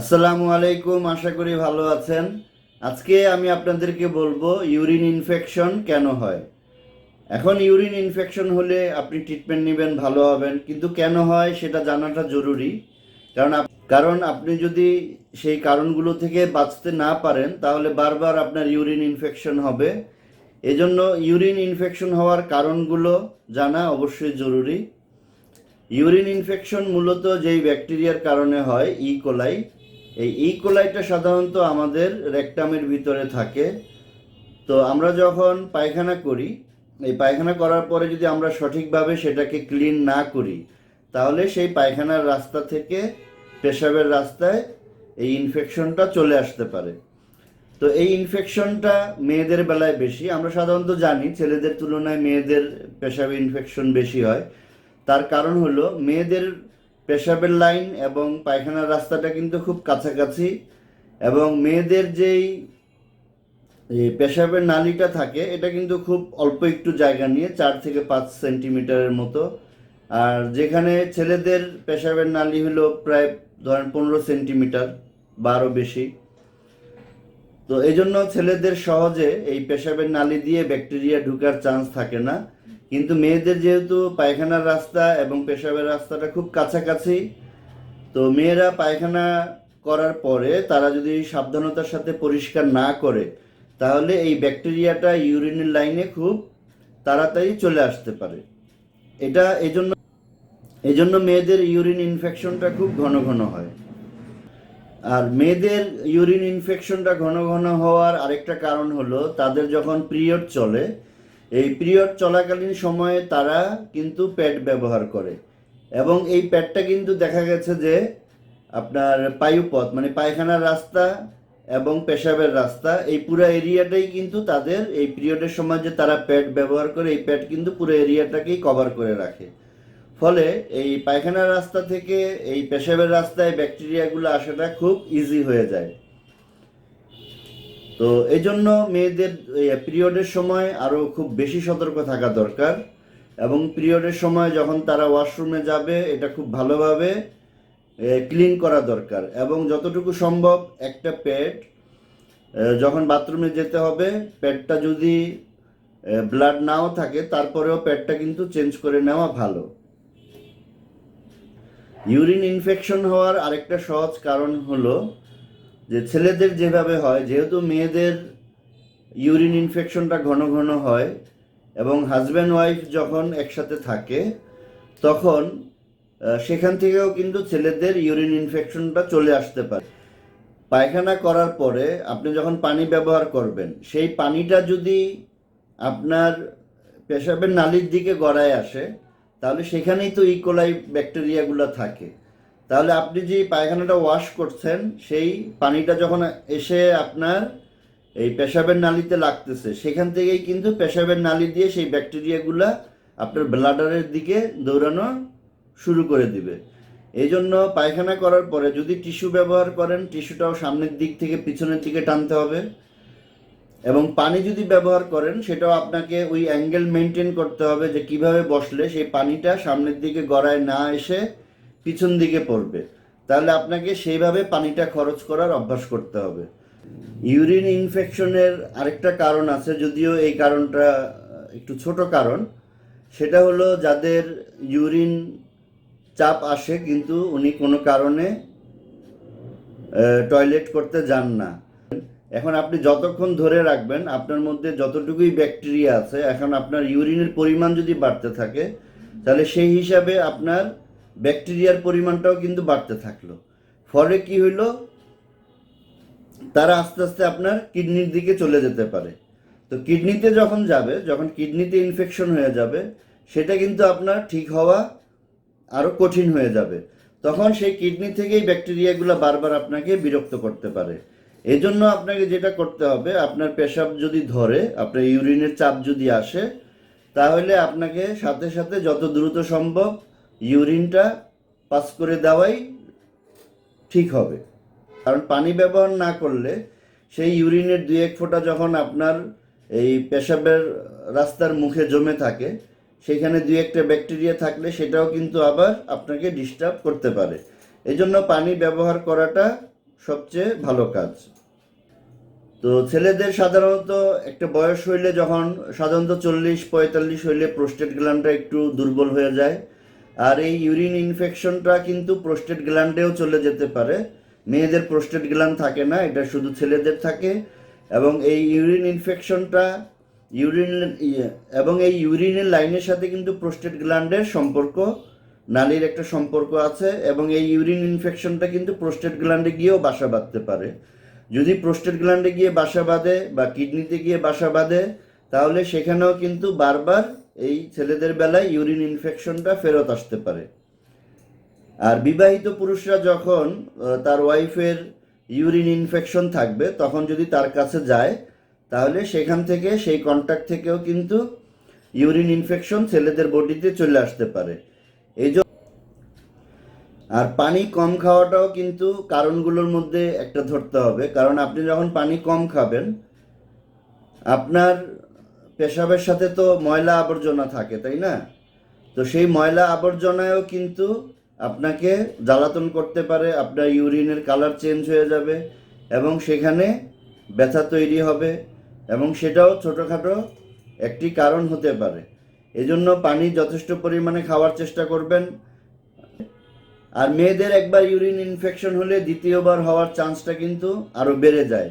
আসসালামু আলাইকুম, আশা করি ভালো আছেন। আজকে আমি আপনাদেরকে বলব ইউরিন ইনফেকশন কেন হয়? এখন ইউরিন ইনফেকশন হলে আপনি ট্রিটমেন্ট নেবেন, ভালো হবেন। কিন্তু কেন হয় সেটা জানাটা জরুরি। কারণ কারণ আপনি যদি সেই কারণগুলো থেকে বাঁচতে না পারেন, তাহলে বারবার আপনার ইউরিন ইনফেকশন হবে। এজন্য ইউরিন ইনফেকশন হওয়ার কারণগুলো জানা অবশ্যই জরুরি। ইউরিন ইনফেকশন মূলত যেই ব্যাকটেরিয়ার কারণে হয় ই কোলাই এই ই কোলাইটা সাধারণত আমাদের রেকটামের ভিতরে থাকে। তো আমরা যখন পায়খানা করি, এই পায়খানা করার পরে যদি আমরা সঠিকভাবে সেটাকে ক্লিন না করি, তাহলে সেই পায়খানার রাস্তা থেকে পেশাবের রাস্তায় এই ইনফেকশনটা চলে আসতে পারে। তো এই ইনফেকশনটা মেয়েদের বেলায় বেশি। আমরা সাধারণত জানি ছেলেদের তুলনায় মেয়েদের পেশাবে ইনফেকশন বেশি হয়। তার কারণ হলো, মেয়েদের পেশাবের লাইন এবং পায়খানার রাস্তাটা কিন্তু খুব কাছাকাছি এবং মেয়েদের যেই পেশাবের নালিটা থাকে, এটা কিন্তু খুব অল্প একটু জায়গা নিয়ে, চার থেকে পাঁচ সেন্টিমিটারের মতো। আর যেখানে ছেলেদের পেশাবের নালি হলো প্রায় ধরেন পনেরো সেন্টিমিটার বা আরও বেশি। তো এই জন্য ছেলেদের সহজে এই পেশাবের নালি দিয়ে ব্যাকটেরিয়া ঢুকার চান্স থাকে না। কিন্তু মেয়েদের যেহেতু পায়খানার রাস্তা এবং পেশাবের রাস্তাটা খুব কাছাকাছি, তো মেয়েরা পায়খানা করার পরে তারা যদি সাবধানতার সাথে পরিষ্কার না করে, তাহলে এই ব্যাকটেরিয়াটা ইউরিনের লাইনে খুব তাড়াতাড়ি চলে আসতে পারে। এটা এজন্য এজন্য মেয়েদের ইউরিন ইনফেকশনটা খুব ঘন ঘন হয়। আর মেয়েদের ইউরিন ইনফেকশনটা ঘন ঘন হওয়ার আরেকটা কারণ হলো, তাদের যখন পিরিয়ড চলে এই পিরিয়ড চলাকালীন সময়ে তারা কিন্তু প্যাড ব্যবহার করে। এবং এই প্যাডটা কিন্তু দেখা গেছে যে আপনার পায়ুপথ মানে পায়খানার রাস্তা এবং পেশাবের রাস্তা, এই পুরো এরিয়াটাই কিন্তু তাদের এই পিরিয়ডের সময় যে তারা প্যাড ব্যবহার করে, এই প্যাড কিন্তু পুরো এরিয়াটাকেই কভার করে রাখে। ফলে এই পায়খানার রাস্তা থেকে এই পেশাবের রাস্তায় ব্যাকটেরিয়াগুলো আসাটা খুব ইজি হয়ে যায়। তো এই জন্য মেয়েদের পিরিয়ডের সময় আরও খুব বেশি সতর্ক থাকা দরকার। এবং পিরিয়ডের সময় যখন তারা ওয়াশরুমে যাবে, এটা খুব ভালোভাবে ক্লিন করা দরকার। এবং যতটুকু সম্ভব একটা প্যাড যখন বাথরুমে যেতে হবে, প্যাডটা যদি ব্লাড নাও থাকে, তারপরেও প্যাডটা কিন্তু চেঞ্জ করে নেওয়া ভালো। ইউরিন ইনফেকশন হওয়ার আরেকটা সহজ কারণ হলো যে ছেলেদের যেভাবে হয়, যেহেতু মেয়েদের ইউরিন ইনফেকশনটা ঘন ঘন হয় এবং হাজব্যান্ড ওয়াইফ যখন একসাথে থাকে, তখন সেখান থেকেও কিন্তু ছেলেদের ইউরিন ইনফেকশনটা চলে আসতে পারে। পায়খানা করার পরে আপনি যখন পানি ব্যবহার করবেন, সেই পানিটা যদি আপনার পেশাবের নালির দিকে গড়ায় আসে, তাহলে সেখানেই তো ইকোলাই ব্যাকটেরিয়াগুলো থাকে। তাহলে আপনি যে পায়খানাটা ওয়াশ করছেন, সেই পানিটা যখন এসে আপনার এই পেশাবের নালিতে লাগতেছে, সেখান থেকেই কিন্তু পেশাবের নালি দিয়ে সেই ব্যাকটেরিয়াগুলা আপনার ব্লাডারের দিকে দৌড়ানো শুরু করে দিবে। এই জন্য পায়খানা করার পরে যদি টিস্যু ব্যবহার করেন, টিস্যুটাও সামনের দিক থেকে পিছনের দিকে টানতে হবে। এবং পানি যদি ব্যবহার করেন, সেটাও আপনাকে ওই অ্যাঙ্গেল মেনটেন করতে হবে যে কীভাবে বসলে সেই পানিটা সামনের দিকে গড়ায় না এসে পিছন দিকে পড়বে। তাহলে আপনাকে সেইভাবে পানিটা খরচ করার অভ্যাস করতে হবে। ইউরিন ইনফেকশনের আরেকটা কারণ আছে, যদিও এই কারণটা একটু ছোট কারণ। সেটা হলো যাদের ইউরিন চাপ আসে, কিন্তু উনি কোনো কারণে টয়লেট করতে যান না। এখন আপনি যতক্ষণ ধরে রাখবেন, আপনার মধ্যে যতটুকুই ব্যাকটেরিয়া আছে, এখন আপনার ইউরিনের পরিমাণ যদি বাড়তে থাকে, তাহলে সেই হিসাবে আপনার ব্যাকটেরিয়ার পরিমাণটাও কিন্তু বাড়তে থাকল। ফলে কি হইল? তারা আস্তে আস্তে আপনার কিডনির দিকে চলে যেতে পারে। তো কিডনিতে যখন যাবে, যখন কিডনিতে ইনফেকশন হয়ে যাবে, সেটা কিন্তু আপনার ঠিক হওয়া আরও কঠিন হয়ে যাবে। তখন সেই কিডনি থেকেই ব্যাকটেরিয়াগুলো বারবার আপনাকে বিরক্ত করতে পারে। এই জন্য আপনাকে যেটা করতে হবে, আপনার পেশাব যদি ধরে, আপনার ইউরিনের চাপ যদি আসে, তাহলে আপনাকে সাথে সাথে যত দ্রুত সম্ভব ইউরিনটা পাস করে দেওয়াই ঠিক হবে। কারণ পানি ব্যবহার না করলে সেই ইউরিনের দুই এক ফোঁটা যখন আপনার এই পেশাবের রাস্তার মুখে জমে থাকে, সেখানে দুই একটা ব্যাকটেরিয়া থাকলে সেটাও কিন্তু আবার আপনাকে ডিস্টার্ব করতে পারে। এই জন্য পানি ব্যবহার করাটা সবচেয়ে ভালো কাজ। তো ছেলেদের সাধারণত একটা বয়স হইলে যখন সাধারণত চল্লিশ পঁয়তাল্লিশ হইলে প্রোস্টেট গ্ল্যান্ডটা একটু দুর্বল হয়ে যায় আর এই ইউরিন ইনফেকশনটা কিন্তু প্রোস্টেট গ্ল্যান্ডেও চলে যেতে পারে। মেয়েদের প্রোস্টেট গ্ল্যান্ড থাকে না এটা শুধু ছেলেদের থাকে। এবং এই ইউরিন ইনফেকশনটা ইউরিন ইয়ে, এবং এই ইউরিনের লাইনের সাথে কিন্তু প্রোস্টেট গ্ল্যান্ডের সম্পর্ক নালীর একটা সম্পর্ক আছে। এবং এই ইউরিন ইনফেকশনটা কিন্তু প্রোস্টেট গ্ল্যান্ডে গিয়েও বাসা বাঁধতে পারে। যদি প্রোস্টেট গ্ল্যান্ডে গিয়ে বাসা বাঁধে বা কিডনিতে গিয়ে বাসা বাঁধে তাহলে সেখানেও কিন্তু বারবার এই ছেলেদের বেলায় ইউরিন ইনফেকশনটা ফেরত আসতে পারে। আর বিবাহিত পুরুষরা যখন তার ওয়াইফের ইউরিন ইনফেকশন থাকবে, তখন যদি তার কাছে যায়, তাহলে সেখান থেকে সেই কন্ট্যাক্ট থেকেও কিন্তু ইউরিন ইনফেকশন ছেলেদের বডিতে চলে আসতে পারে। এই আর পানি কম খাওয়াটাও কিন্তু কারণগুলোর মধ্যে একটা ধরতে হবে। কারণ আপনি যখন পানি কম খাবেন, আপনার পেশাবের সাথে তো ময়লা আবর্জনা থাকে, তাই না? তো সেই ময়লা আবর্জনায়ও কিন্তু আপনাকে জ্বালাতন করতে পারে, আপনার ইউরিনের কালার চেঞ্জ হয়ে যাবে এবং সেখানে ব্যথা তৈরি হবে এবং সেটাও ছোটোখাটো একটি কারণ হতে পারে। এজন্য পানি যথেষ্ট পরিমাণে খাওয়ার চেষ্টা করবেন। আর মেয়েদের একবার ইউরিন ইনফেকশন হলে দ্বিতীয়বার হওয়ার চান্সটা কিন্তু আরও বেড়ে যায়।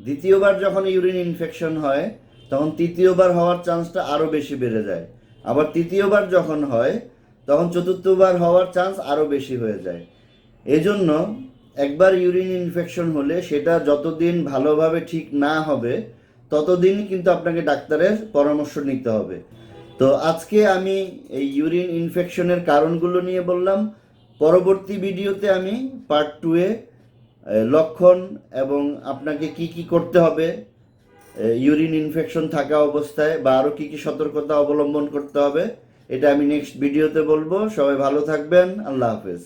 দ্বিতীয়বার যখন ইউরিন ইনফেকশন হয় তখন তৃতীয়বার হওয়ার চান্সটা আরও বেশি বেড়ে যায়। আবার তৃতীয়বার যখন হয়, তখন চতুর্থবার হওয়ার চান্স আরও বেশি হয়ে যায়। এজন্য একবার ইউরিন ইনফেকশন হলে সেটা যতদিন ভালোভাবে ঠিক না হবে ততদিন কিন্তু আপনাকে ডাক্তারের পরামর্শ নিতে হবে। তো আজকে আমি এই ইউরিন ইনফেকশনের কারণগুলো নিয়ে বললাম। পরবর্তী ভিডিওতে আমি পার্ট টুয়ে লক্ষণ এবং আপনাকে কি কি করতে হবে ইউরিন ইনফেকশন থাকা অবস্থায় বা আরও কী কী সতর্কতা অবলম্বন করতে হবে, এটা আমি নেক্সট ভিডিওতে বলব। সবাই ভালো থাকবেন, আল্লাহ হাফেজ।